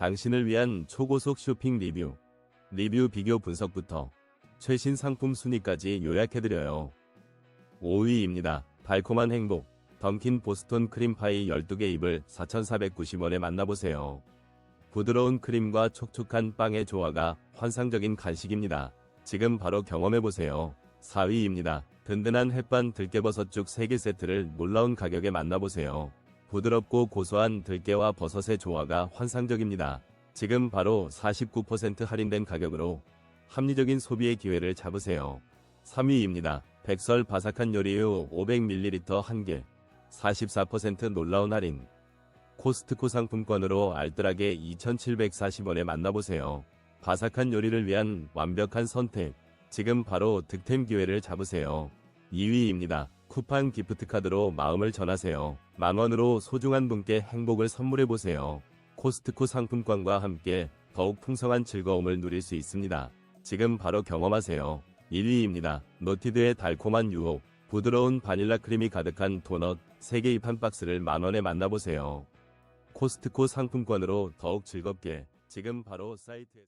당신을 위한 초고속 쇼핑 리뷰. 리뷰 비교 분석부터 최신 상품 순위까지 요약해드려요. 5위입니다. 달콤한 행복. 던킨 보스톤 크림파이 12개 입을 4,490원에 만나보세요. 부드러운 크림과 촉촉한 빵의 조화가 환상적인 간식입니다. 지금 바로 경험해보세요. 4위입니다. 든든한 햇반 들깨버섯죽 3개 세트를 놀라운 가격에 만나보세요. 부드럽고 고소한 들깨와 버섯의 조화가 환상적입니다. 지금 바로 49% 할인된 가격으로 합리적인 소비의 기회를 잡으세요. 3위입니다. 백설 바삭한 요리유 500ml 1개 44% 놀라운 할인 코스트코 상품권으로 알뜰하게 2,740원에 만나보세요. 바삭한 요리를 위한 완벽한 선택. 지금 바로 득템 기회를 잡으세요. 2위입니다. 쿠팡 기프트 카드로 마음을 전하세요. 만원으로 소중한 분께 행복을 선물해보세요. 코스트코 상품권과 함께 더욱 풍성한 즐거움을 누릴 수 있습니다. 지금 바로 경험하세요. 1위입니다. 노티드의 달콤한 유혹. 부드러운 바닐라 크림이 가득한 도넛 3개 입 한 박스를 만원에 만나보세요. 코스트코 상품권으로 더욱 즐겁게 지금 바로 사이트에